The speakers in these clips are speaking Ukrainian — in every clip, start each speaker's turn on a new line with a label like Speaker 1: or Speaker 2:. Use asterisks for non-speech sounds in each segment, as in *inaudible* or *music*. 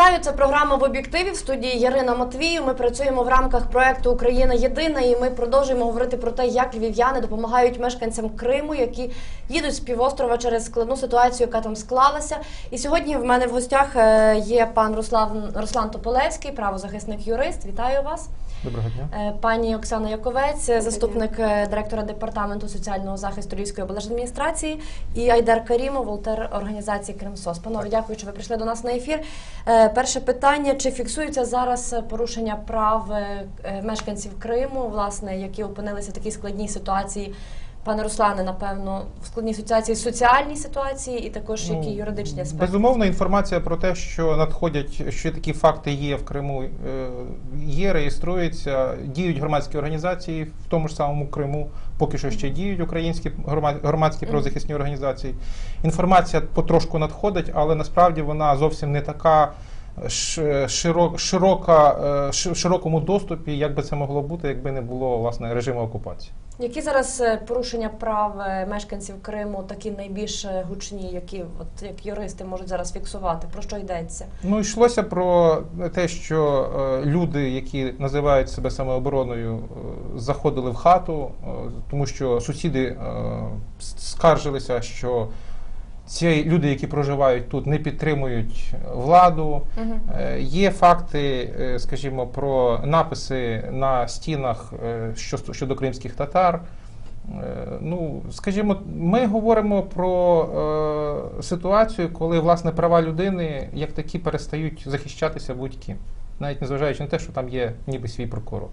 Speaker 1: Вітаю, це програма в об'єктиві в студії Ярина Матвію. Ми працюємо в рамках проекту Україна єдина, і ми продовжуємо говорити про те, як львів'яни допомагають мешканцям Криму, які їдуть з півострова через складну ситуацію, яка там склалася. І сьогодні в мене в гостях е, є пан Руслан Руслан Тополевський, правозахисник юрист. Вітаю вас.
Speaker 2: Доброго дня.
Speaker 1: Е, Пані Оксана Яковець, заступник е, директора департаменту соціального захисту Львівської облдержадміністрації, і Айдар Карімов, волтер організації Кримсос. Панове, дякую, що ви прийшли до нас на ефір. Е, Перше питання: чи фіксується зараз порушення прав мешканців Криму, власне, які опинилися в такій складній ситуації? Пане Руслане, напевно, в складній ситуації соціальній ситуації і також
Speaker 2: Ну,
Speaker 1: які юридичні аспекти?
Speaker 2: Безумовно, інформація про те, що надходять, що такі факти є в Криму, е, є, реєструються, діють громадські організації в тому ж самому Криму. Поки що ще діють українські грома- громадські правозахисні організації. Інформація потрошку надходить, але насправді вона зовсім не така широка, е, широкому доступі, як би це могло бути, якби не було власне режиму окупації.
Speaker 1: Які зараз е, порушення прав е, мешканців Криму такі найбільш е, гучні, які от як юристи можуть зараз фіксувати? Про що йдеться?
Speaker 2: Ну, йшлося про те, що люди, які називають себе самообороною, заходили в хату, тому що сусіди скаржилися, що ці люди, які проживають тут, не підтримують владу. Е, Є факти, е, скажімо, про написи на стінах е, щодо кримських татар. Ну, скажімо, ми говоримо про ситуацію, коли власне права людини як такі перестають захищатися будь-ким, навіть незважаючи на те, що там є ніби свій прокурор.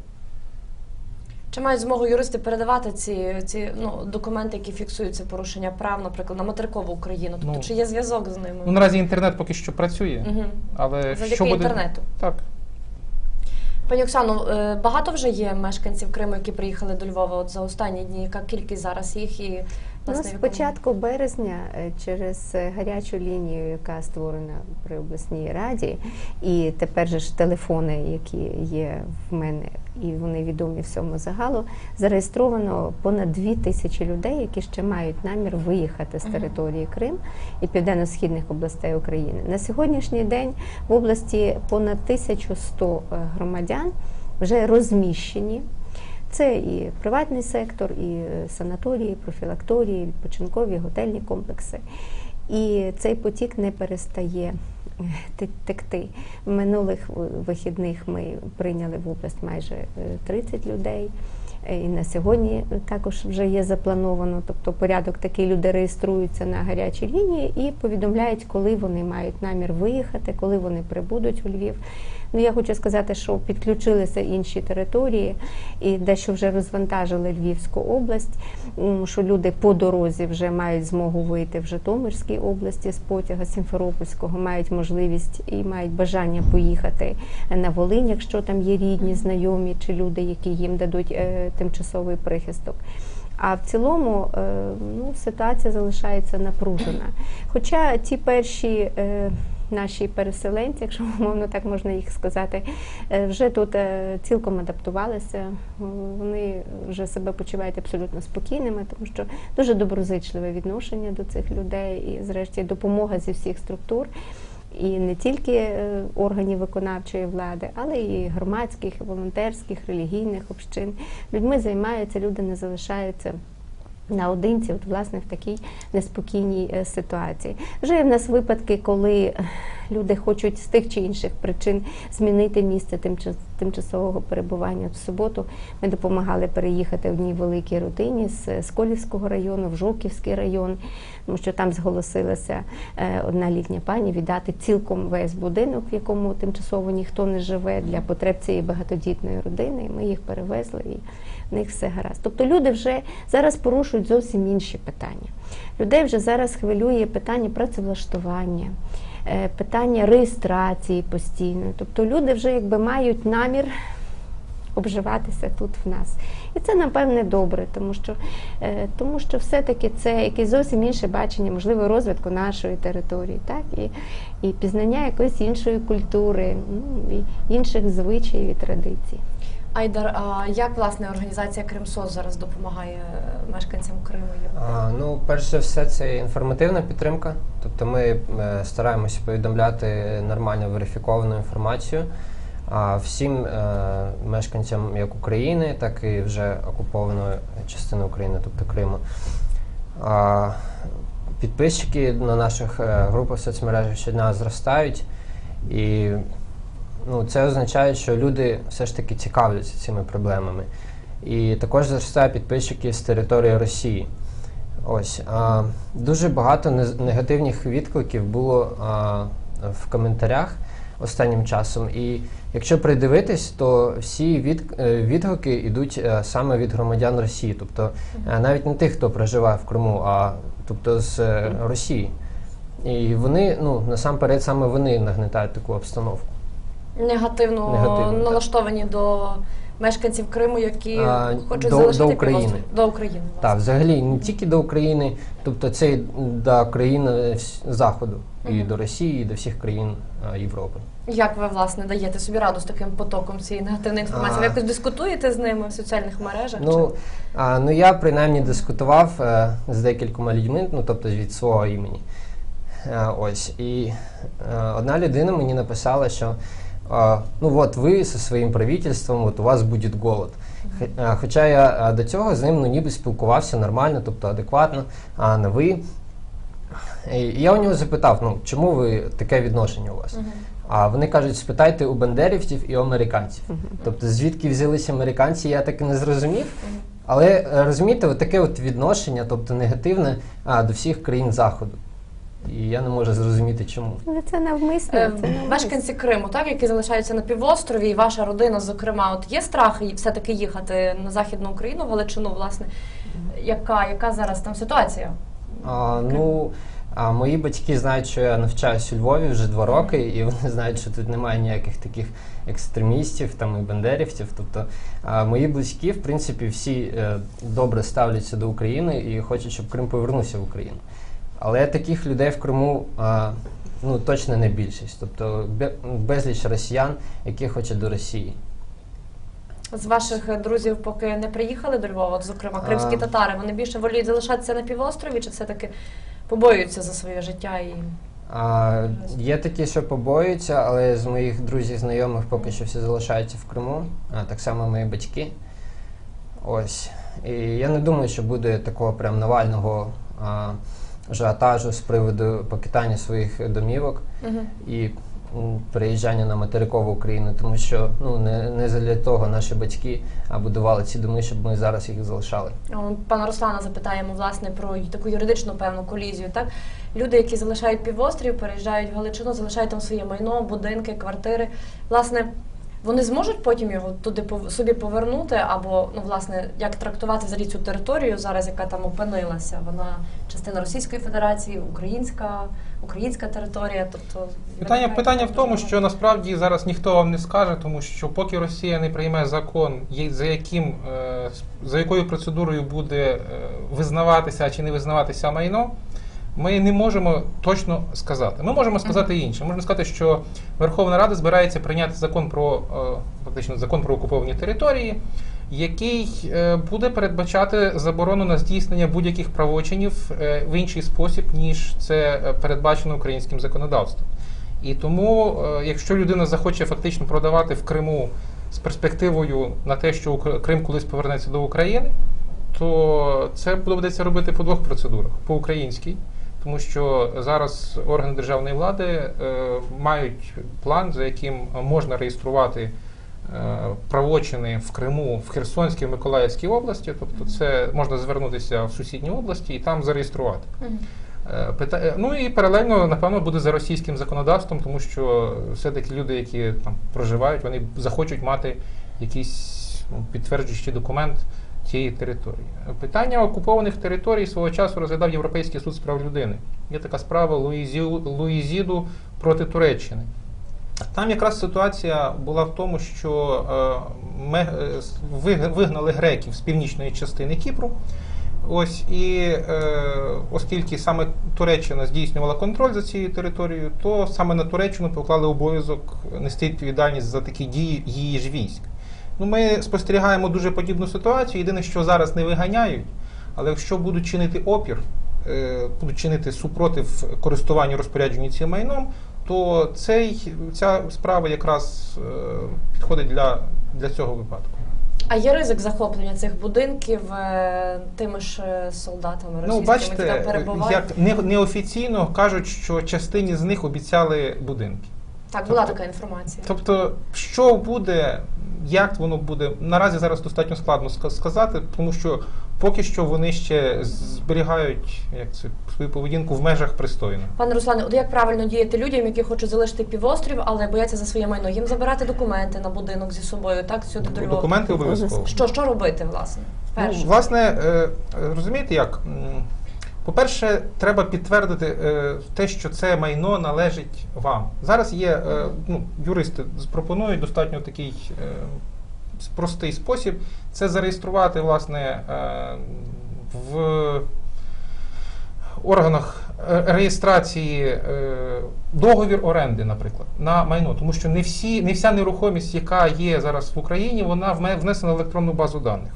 Speaker 1: Чи мають змогу юристи передавати ці, ці ну, документи, які фіксуються порушення прав, наприклад, на материкову Україну? Тобто,
Speaker 2: Ну,
Speaker 1: чи є зв'язок з ними?
Speaker 2: Ну наразі інтернет поки що працює,
Speaker 1: угу.
Speaker 2: але
Speaker 1: Завдяки
Speaker 2: що буде
Speaker 1: інтернету.
Speaker 2: так.
Speaker 1: Пані Оксано, е, багато вже є мешканців Криму, які приїхали до Львова от за останні дні. Яка кількість зараз їх і
Speaker 3: Ну,
Speaker 1: власне,
Speaker 3: з початку березня е, через гарячу лінію, яка створена при обласній раді, і тепер же ж телефони, які є в мене, і вони відомі всьому загалу, зареєстровано понад дві тисячі людей, які ще мають намір виїхати з території Крим і південно-східних областей України. На сьогоднішній день в області понад 1100 е, громадян вже розміщені. Це і приватний сектор, і е, санаторії, профілакторії, відпочинкові, готельні комплекси. І цей потік не перестає е, текти. В минулих е, вихідних ми прийняли в область майже е, 30 людей. І на сьогодні також вже є заплановано, тобто порядок такий люди реєструються на гарячій лінії і повідомляють, коли вони мають намір виїхати, коли вони прибудуть у Львів. Ну я хочу сказати, що підключилися інші території і дещо вже розвантажили Львівську область. Що люди по дорозі вже мають змогу вийти в Житомирській області з потяга Сімферопольського, мають можливість і мають бажання поїхати на Волинь, якщо там є рідні, знайомі чи люди, які їм дадуть е, тимчасовий прихисток. А в цілому е, ну, ситуація залишається напружена. Хоча ті перші е, наші переселенці, якщо умовно так можна їх сказати, е, вже тут е, цілком адаптувалися. Вони вже себе почувають абсолютно спокійними, тому що дуже доброзичливе відношення до цих людей і, зрешті, допомога зі всіх структур. І не тільки е, органів виконавчої влади, але і громадських, волонтерських, релігійних общин. Людьми займаються, люди не залишаються наодинці, от власне в такій неспокійній е, ситуації. Вже є в нас випадки, коли люди хочуть з тих чи інших причин змінити місце тимчасового перебування. В суботу ми допомагали переїхати одній великій родині з Сколівського району в Жовківський район, тому що там зголосилася е, одна літня пані віддати цілком весь будинок, в якому тимчасово ніхто не живе для потреб цієї багатодітної родини. І Ми їх перевезли і в них все гаразд. Тобто люди вже зараз порушують зовсім інші питання. Людей вже зараз хвилює питання працевлаштування, питання реєстрації постійної. Тобто люди вже якби мають намір обживатися тут в нас. І це напевне добре, тому що, е, тому що все-таки це якесь зовсім інше бачення, можливо, розвитку нашої території, так? І, і пізнання якоїсь іншої культури, ну, і інших звичаїв і традицій.
Speaker 1: Айдар, а як власне організація Кримсос зараз допомагає е, мешканцям Криму?
Speaker 4: А, ну, перш за все, це інформативна підтримка. Тобто ми е, стараємося повідомляти нормально верифіковану інформацію а, всім е, мешканцям як України, так і вже окупованої частини України, тобто Криму. А, підписчики на наших е, групах в соцмережах щодня зростають, і ну, це означає, що люди все ж таки цікавляться цими проблемами. І також зростає підписчики з території Росії. Ось а, дуже багато негативних відкликів було а, в коментарях останнім часом. І якщо придивитись, то всі від, е, відгуки йдуть е, саме від громадян Росії, тобто е, навіть не тих, хто проживає в Криму, а тобто з Росії. І вони, ну насамперед, саме вони нагнетають таку обстановку.
Speaker 1: Негативно,
Speaker 4: Негативно, так.
Speaker 1: налаштовані до мешканців Криму, які
Speaker 4: А,
Speaker 1: хочуть
Speaker 4: до-
Speaker 1: залишити
Speaker 4: до України.
Speaker 1: півострів. До України.
Speaker 4: Так, взагалі не тільки до України, тобто це до країн е, Заходу, і
Speaker 1: Мгм.
Speaker 4: до Росії, і до всіх країн е, Європи.
Speaker 1: Як ви власне даєте собі раду з таким потоком цієї негативної інформації? Ви якось дискутуєте з ними в соціальних мережах?
Speaker 4: Ну, а, ну я принаймні дискутував е, з декількома людьми, ну тобто від свого імені. Е, ось. І е, одна людина мені написала, що ну от ви зі своїм правительством, от у вас буде голод. Хоча я до цього з ним ну, ніби спілкувався нормально, тобто адекватно, а на ви. І я у нього запитав, ну чому ви таке відношення у вас?
Speaker 1: Мгм.
Speaker 4: А вони кажуть, спитайте у бандерівців і у американців. Тобто, звідки взялися американці, я так і не зрозумів. Але е, розумієте, от таке от відношення, тобто негативне а, до всіх країн Заходу. І я не можу зрозуміти, чому.
Speaker 3: Ну, Це навмисно.
Speaker 1: Е,
Speaker 3: Це навмисно.
Speaker 1: Мешканці Криму, так, які залишаються на півострові, і ваша родина, зокрема, от є страх і все-таки їхати на Західну Україну, в Галичину, власне. Яка, яка зараз там ситуація?
Speaker 4: А, ну, а мої батьки знають, що я навчаюсь у Львові вже два роки, і вони знають, що тут немає ніяких таких екстремістів там і бандерівців. Тобто а, мої близькі, в принципі, всі е, добре ставляться до України і хочуть, щоб Крим повернувся в Україну. Але таких людей в Криму а, ну, точно не більшість. Тобто безліч росіян, які хочуть до Росії.
Speaker 1: З ваших друзів поки не приїхали до Львова, от, зокрема, кримські
Speaker 4: А.
Speaker 1: татари, вони більше воліють залишатися на півострові, чи все-таки побоюються за своє життя і
Speaker 4: А, є такі, що побоюються, але з моїх друзів, знайомих поки що всі залишаються в Криму, а так само мої батьки. Ось. І я не думаю, що буде такого прям навального а, ажіотажу з приводу покидання своїх домівок і м, переїжджання на материкову Україну, тому що ну не, не для того наші батьки будували ці доми, щоб ми зараз їх залишали.
Speaker 1: Пана Руслана запитаємо власне про таку юридичну певну колізію. Так люди, які залишають півострів, переїжджають в Галичину, залишають там своє майно, будинки, квартири. Власне, вони зможуть потім його туди собі повернути, або ну власне як трактувати взагалі цю територію зараз, яка там опинилася. Вона частина Російської Федерації, українська, українська територія. Тобто
Speaker 2: Питання, питання в тому, що насправді зараз ніхто вам не скаже, тому що поки Росія не прийме закон, за яким е, за якою процедурою буде е, визнаватися чи не визнаватися майно, ми не можемо точно сказати. Ми можемо сказати інше. Можемо сказати, що Верховна Рада збирається прийняти закон про е, фактично закон про окуповані території, який е, буде передбачати заборону на здійснення будь-яких правочинів е, в інший спосіб, ніж це передбачено українським законодавством. І тому, якщо людина захоче фактично продавати в Криму з перспективою на те, що Крим колись повернеться до України, то це доведеться робити по двох процедурах: по українській, тому що зараз органи державної влади е, мають план, за яким можна реєструвати е, правочини в Криму, в Херсонській, в Миколаївській області. Тобто, це можна звернутися в сусідні області і там зареєструвати. Е, е, Ну і паралельно, напевно, буде за російським законодавством, тому що все-таки люди, які там проживають, вони захочуть мати якийсь ну, підтверджуючий документ цієї території. Питання окупованих територій свого часу розглядав Європейський суд з прав людини. Є така справа Луїзі- Луїзіду проти Туреччини. Там якраз ситуація була в тому, що е, ме- е, вигнали греків з північної частини Кіпру. Ось і е, оскільки саме Туреччина здійснювала контроль за цією територією, то саме на Туреччину поклали обов'язок нести відповідальність за такі дії її ж військ. Ну, ми спостерігаємо дуже подібну ситуацію. Єдине, що зараз не виганяють, але якщо будуть чинити опір, е, будуть чинити супротив користуванню розпорядженню цим майном, то цей, ця справа якраз е, підходить для, для цього випадку.
Speaker 1: А є ризик захоплення цих будинків е, тими ж солдатами
Speaker 2: Ну,
Speaker 1: російськими,
Speaker 2: бачите,
Speaker 1: які там перебувають?
Speaker 2: як не, неофіційно кажуть, що частині з них обіцяли будинки.
Speaker 1: Так, була
Speaker 2: тобто-
Speaker 1: така інформація.
Speaker 2: Тобто, що буде, як воно буде, наразі зараз достатньо складно сказати, тому що поки що вони ще зберігають як це, свою поведінку в межах пристойно.
Speaker 1: Пане Руслане, от як правильно діяти людям, які хочуть залишити півострів, але бояться за своє майно? Їм забирати документи на будинок зі собою, так сюди до Львова?
Speaker 2: Документи обов'язково.
Speaker 1: Що, що робити, власне?
Speaker 2: Ну,
Speaker 1: Перше.
Speaker 2: власне, е, е, розумієте як? По-перше, треба підтвердити е, те, що це майно належить вам. Зараз є, е, ну, юристи пропонують достатньо такий е, простий спосіб це зареєструвати, власне, в органах реєстрації договір оренди, наприклад, на майно. Тому що не, всі, не вся нерухомість, яка є зараз в Україні, вона внесена в електронну базу даних,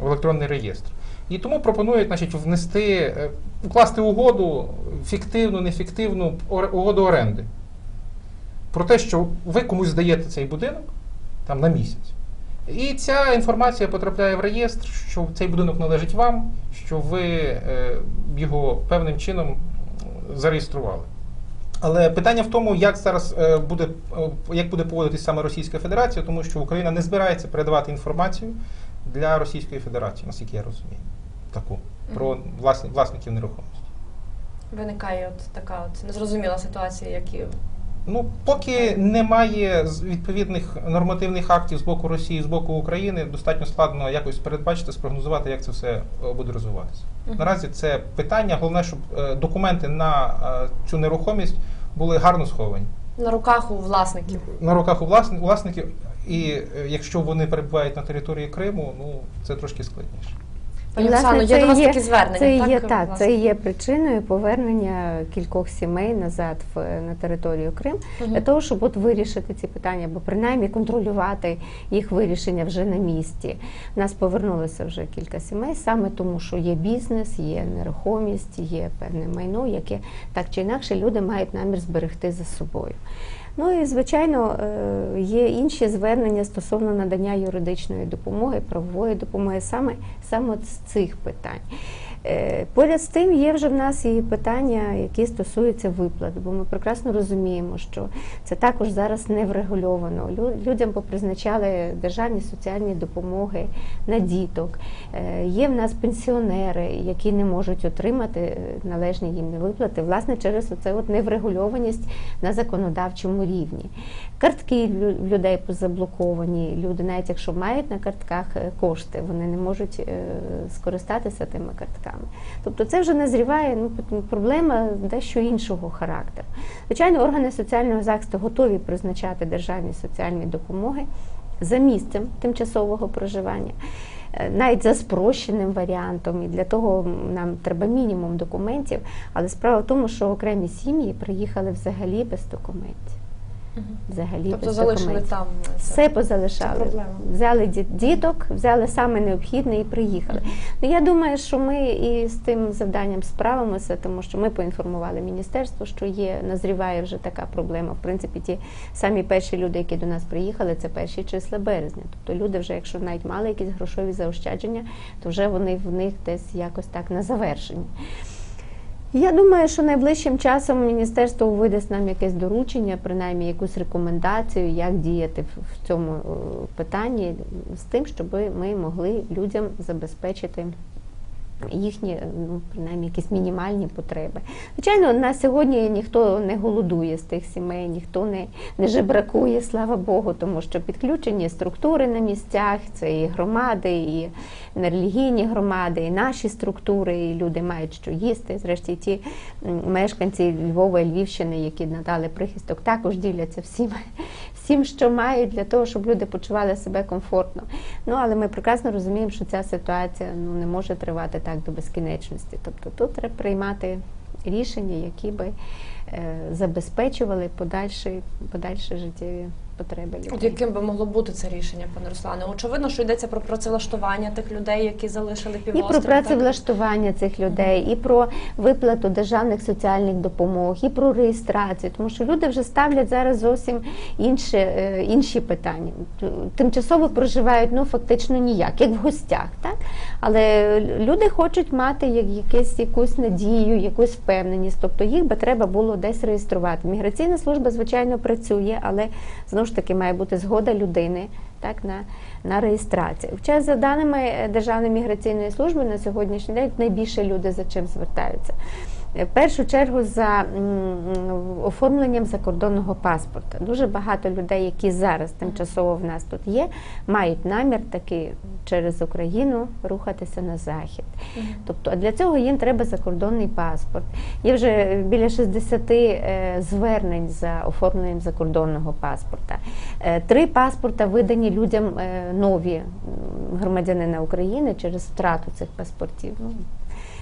Speaker 2: в електронний реєстр. І тому пропонують значить, внести, е, укласти угоду, фіктивну, нефіктивну угоду оренди. Про те, що ви комусь здаєте цей будинок там, на місяць. І ця інформація потрапляє в реєстр, що цей будинок належить вам, що ви е, його певним чином зареєстрували. Але питання в тому, як зараз е, буде, як буде поводитись саме Російська Федерація, тому що Україна не збирається передавати інформацію для Російської Федерації, наскільки я розумію, таку про власні, власників нерухомості.
Speaker 1: Виникає от така от незрозуміла ситуація, які
Speaker 2: Ну, поки немає відповідних нормативних актів з боку Росії, з боку України, достатньо складно якось передбачити, спрогнозувати, як це все е, буде розвиватися. Наразі це питання. Головне, щоб е, документи на е, цю нерухомість були гарно сховані
Speaker 1: на руках у власників.
Speaker 2: на руках у власни- власників. І е, якщо вони перебувають на території Криму, ну це трошки складніше.
Speaker 1: Пані Оксано, є до вас такі звернення,
Speaker 3: Це
Speaker 1: так?
Speaker 3: є так,
Speaker 1: власне?
Speaker 3: це є причиною повернення кількох сімей назад в на територію Крим
Speaker 1: Мгм.
Speaker 3: для того, щоб от вирішити ці питання, або принаймні контролювати їх вирішення вже на місці. У нас повернулося вже кілька сімей, саме тому, що є бізнес, є нерухомість, є певне майно, яке так чи інакше люди мають намір зберегти за собою. Ну і звичайно е, є інші звернення стосовно надання юридичної допомоги, правової допомоги саме, саме з цих питань. Е, Поряд з тим є вже в нас і питання, які стосуються виплат, бо ми прекрасно розуміємо, що це також зараз не врегульовано. Людям попризначали державні соціальні допомоги на діток. Е, Є в нас пенсіонери, які не можуть отримати е, належні їм виплати, власне, через оце от неврегульованість на законодавчому рівні. Картки в людей позаблоковані. Люди, навіть якщо мають на картках кошти, вони не можуть скористатися тими картками. Тобто це вже назріває ну, проблема дещо іншого характеру. Звичайно, органи соціального захисту готові призначати державні соціальні допомоги за місцем тимчасового проживання. е, Навіть за спрощеним варіантом, і для того нам треба мінімум документів. Але справа в тому, що окремі сім'ї приїхали взагалі без документів. Взагалі
Speaker 1: Тобто
Speaker 3: без
Speaker 1: залишили там е.
Speaker 3: Все позалишали. Взяли ді- діток, взяли саме необхідне і приїхали. Ну я думаю, що ми і з тим завданням справимося, тому що ми поінформували міністерство, що є назріває вже така проблема. В принципі, ті самі перші люди, які до нас приїхали, це перші числа березня. Тобто люди, вже якщо навіть мали якісь грошові заощадження, то вже вони в них десь якось так на завершенні. Я думаю, що найближчим часом міністерство видасть нам якесь доручення, принаймні якусь рекомендацію, як діяти в- цьому е, питанні з тим, щоб ми могли людям забезпечити їхні, ну принаймні, якісь мінімальні потреби. Звичайно, на сьогодні ніхто не голодує з тих сімей, ніхто не, не жебракує, слава Богу, тому що підключені структури на місцях, це і громади, і релігійні громади, і наші структури, і люди мають що їсти. Зрешті ті мешканці Львова і Львівщини, які надали прихисток, також діляться всім, всім, що мають, для того, щоб люди почували себе комфортно. Ну але ми прекрасно розуміємо, що ця ситуація ну не може тривати так до безкінечності. Тобто тут треба приймати рішення, які би е, забезпечували подальші, подальші життєві потреби людей.
Speaker 1: От яким би могло бути це рішення, пане Руслане? Очевидно, що йдеться про працевлаштування тих людей, які залишили
Speaker 3: І
Speaker 1: півострів.
Speaker 3: про
Speaker 1: так?
Speaker 3: працевлаштування цих людей, і про виплату державних соціальних допомог, і про реєстрацію, тому що люди вже ставлять зараз зовсім інші, е, інші питання. Тимчасово проживають ну фактично ніяк, як в гостях, так але люди хочуть мати як якесь якусь надію, якусь впевненість. Тобто їх би треба було десь реєструвати. Міграційна служба, звичайно, працює, але знову ж таки має бути згода людини так на, на реєстрацію. Хоча за даними е, Державної міграційної служби на сьогоднішній день найбільше люди за чим звертаються. Е, В першу чергу за оформленням закордонного паспорта. Дуже багато людей, які зараз тимчасово в нас тут є, мають намір таки через Україну рухатися на захід. Тобто для цього їм треба закордонний паспорт. Є вже біля 60 е, звернень за оформленням закордонного паспорта. Е, Три паспорта видані людям е, нові громадянина України через втрату цих паспортів.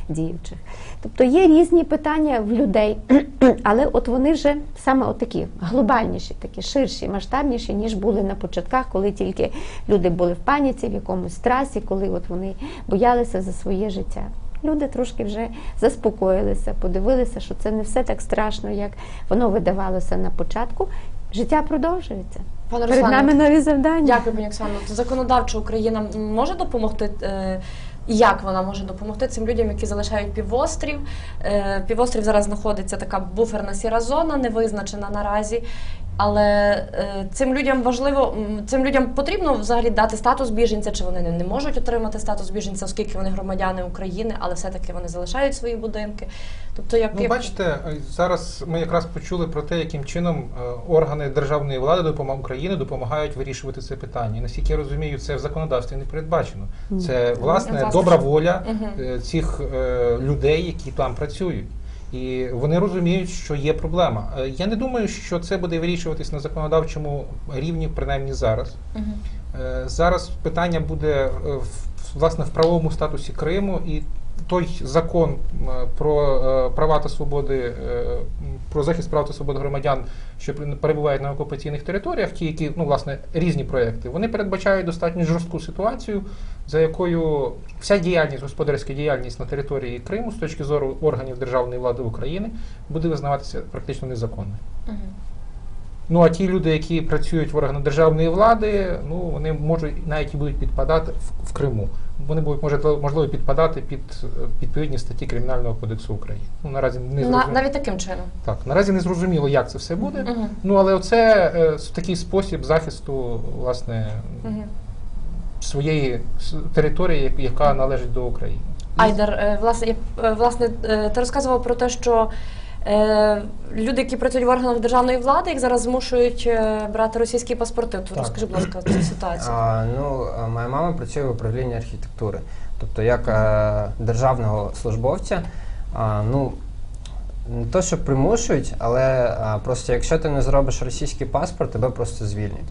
Speaker 3: Діючих. Тобто є різні питання в людей, *clears throat* але от вони вже саме от такі глобальніші, такі ширші, масштабніші, ніж були на початках, коли тільки люди були в паніці, в якомусь стресі, коли от вони боялися за своє життя. Люди трошки вже заспокоїлися, подивилися, що це не все так страшно, як воно видавалося на початку. Життя продовжується.
Speaker 1: Пане
Speaker 3: Перед
Speaker 1: Руслане,
Speaker 3: нами нові завдання.
Speaker 1: Дякую, пані Оксано. То Законодавчо Україна може допомогти. Як вона може допомогти цим людям, які залишають півострів? Е, Півострів зараз знаходиться така буферна сіра зона, не визначена наразі. Але е, цим людям важливо, цим людям потрібно взагалі дати статус біженця, чи вони не, можуть отримати статус біженця, оскільки вони громадяни України, але все-таки вони залишають свої будинки. Тобто, як
Speaker 2: Ну, бачите, е, зараз ми якраз почули про те, яким чином е, органи державної влади допомог України допомагають вирішувати це питання. І наскільки я розумію, це в законодавстві не передбачено. Це власне добра воля цих людей, які там працюють. І вони розуміють, що є проблема. Е, Я не думаю, що це буде вирішуватись на законодавчому рівні, принаймні зараз. Е, Зараз питання буде е, власне в правовому статусі Криму і той закон про права та свободи, про захист прав та свобод громадян, що перебувають на окупаційних територіях, ті, які ну власне різні проекти, вони передбачають достатньо жорстку ситуацію, за якою вся діяльність, господарська діяльність на території Криму з точки зору органів державної влади України буде визнаватися практично незаконною. Ну а ті люди, які працюють в органах державної влади, ну вони можуть навіть і будуть підпадати в, в Криму. Вони будуть може, можливо підпадати під відповідні статті Кримінального кодексу України. Ну наразі не
Speaker 1: На,
Speaker 2: зрозуміло.
Speaker 1: навіть таким чином.
Speaker 2: Так, наразі не зрозуміло, як це все буде.
Speaker 1: Мгм.
Speaker 2: Ну але це е, такий спосіб захисту власне
Speaker 1: Мгм.
Speaker 2: Своєї території, яка належить до України.
Speaker 1: Айдар, е, власне, я- е, власне, е, ти розказував про те, що е, люди, які працюють в органах державної влади, їх зараз змушують брати російські паспорти. То розкажи, будь ласка, цю ситуацію.
Speaker 4: А, ну, моя мама працює в управлінні архітектури. Тобто, як е, державного службовця, а, ну, не то, що примушують, але а, просто якщо ти не зробиш російський паспорт, тебе просто звільнять.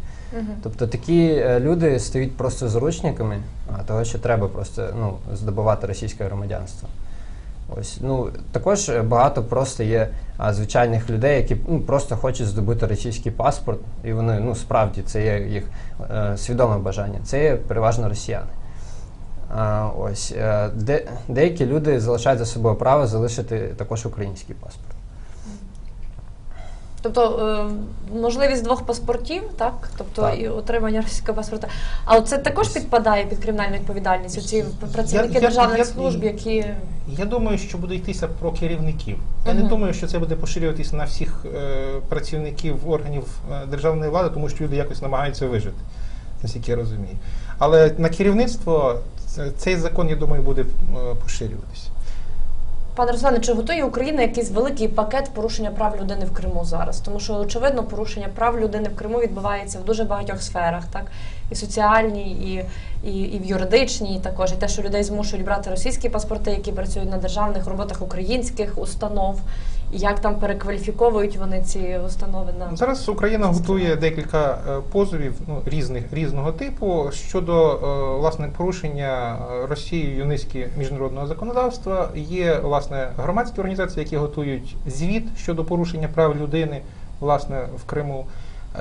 Speaker 4: Тобто такі е, люди стають просто зручниками, того, що треба просто ну, здобувати російське громадянство. Ось, ну, також багато просто є а, звичайних людей, які ну, просто хочуть здобути російський паспорт, і вони ну, справді це є їх е, свідоме бажання. Це є переважно росіяни. А, ось, е, де, деякі люди залишають за собою право залишити також український паспорт.
Speaker 1: Тобто е, можливість двох паспортів, так? Тобто
Speaker 4: Так.
Speaker 1: і отримання російського паспорта. А це також підпадає під кримінальну відповідальність. Ці працівники
Speaker 2: я-
Speaker 1: державних
Speaker 2: я-
Speaker 1: служб, які
Speaker 2: Я думаю, що буде йтися про керівників. Я не думаю, що це буде поширюватися на всіх е, працівників органів е, державної влади, тому що люди якось намагаються вижити, наскільки я розумію. Але на керівництво цей закон, я думаю, буде е, поширюватися.
Speaker 1: Пане Руслане, чи готує Україна якийсь великий пакет порушення прав людини в Криму зараз? Тому що очевидно, порушення прав людини в Криму відбувається в дуже багатьох сферах, так? І соціальній, і, і, і в юридичній, також. І те, що людей змушують брати російські паспорти, які працюють на державних роботах українських установ, як там перекваліфіковують вони ці установи на
Speaker 2: Зараз Україна готує декілька е, позовів ну, різних різного типу щодо е, власне порушення е, Росією низки міжнародного законодавства. Є власне громадські організації, які готують звіт щодо порушення прав людини власне в Криму.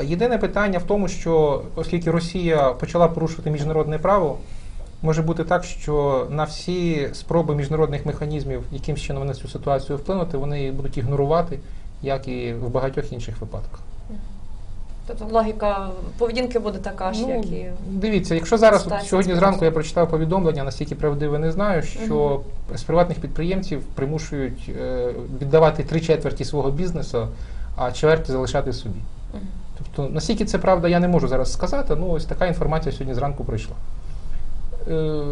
Speaker 2: Єдине питання в тому, що оскільки Росія почала порушувати міжнародне право, може бути так, що на всі спроби міжнародних механізмів якимсь чином на цю ситуацію вплинути, вони будуть ігнорувати, як і в багатьох інших випадках.
Speaker 1: Тобто логіка поведінки буде така ж,
Speaker 2: Ну,
Speaker 1: як і
Speaker 2: Дивіться, якщо зараз от сьогодні зранку я прочитав повідомлення, настільки правдиве не знаю, що з приватних підприємців примушують е, віддавати три четверті свого бізнесу, а чверті залишати собі.
Speaker 1: Мгм.
Speaker 2: Тобто, наскільки це правда, я не можу зараз сказати. Ну, ось така інформація сьогодні зранку прийшла. Е,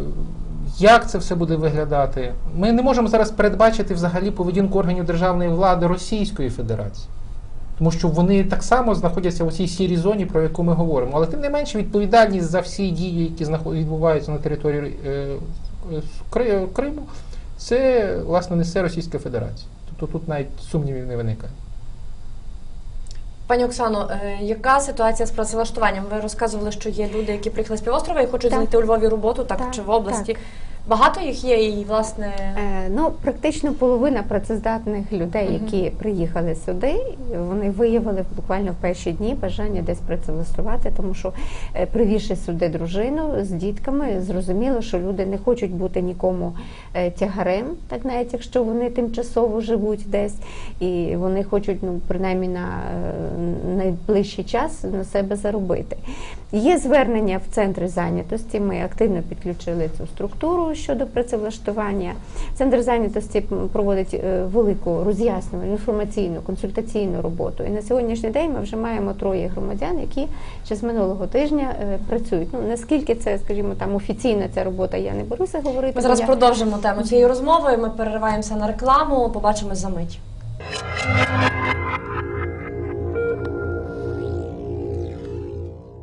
Speaker 2: як це все буде виглядати? Ми не можемо зараз передбачити взагалі поведінку органів державної влади Російської Федерації. Тому що вони так само знаходяться у цій сірій зоні, про яку ми говоримо. Але тим не менше відповідальність за всі дії, які відбуваються на території е, е, Кри- Криму, це власне несе Російська Федерація. Тобто тут навіть сумнівів не виникає.
Speaker 1: Пані Оксано, е, яка ситуація з працевлаштуванням? Ви розказували, що є люди, які приїхали з півострова і хочуть
Speaker 3: Так.
Speaker 1: знайти у Львові роботу, так,
Speaker 3: Так,
Speaker 1: чи в області. Багато їх є, і власне
Speaker 3: Е, Ну, практично половина працездатних людей,
Speaker 1: Мгм.
Speaker 3: які приїхали сюди, вони виявили буквально в перші дні бажання десь працевлаштувати, тому що е, привівши сюди дружину з дітками, зрозуміло, що люди не хочуть бути нікому е, тягарем, так навіть якщо вони тимчасово живуть десь, і вони хочуть, ну принаймні на е, найближчий час на себе заробити. Є звернення в центри зайнятості. Ми активно підключили цю структуру щодо працевлаштування. Центр зайнятості проводить е, велику роз'яснювальну, інформаційну, консультаційну роботу. І на сьогоднішній день ми вже маємо троє громадян, які ще з минулого тижня е, працюють. Ну наскільки це, скажімо, там офіційна ця робота, я не беруся говорити.
Speaker 1: ми зараз
Speaker 3: я-
Speaker 1: продовжимо тему цієї розмови. Ми перериваємося на рекламу, побачимось за мить.